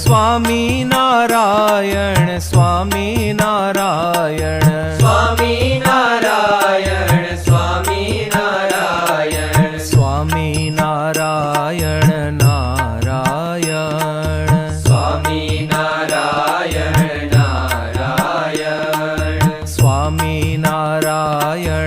Swami Narayan Swami Narayan Swami Narayan Swami Narayan Swami Narayan Narayan Swami Narayan Narayan Swami Narayan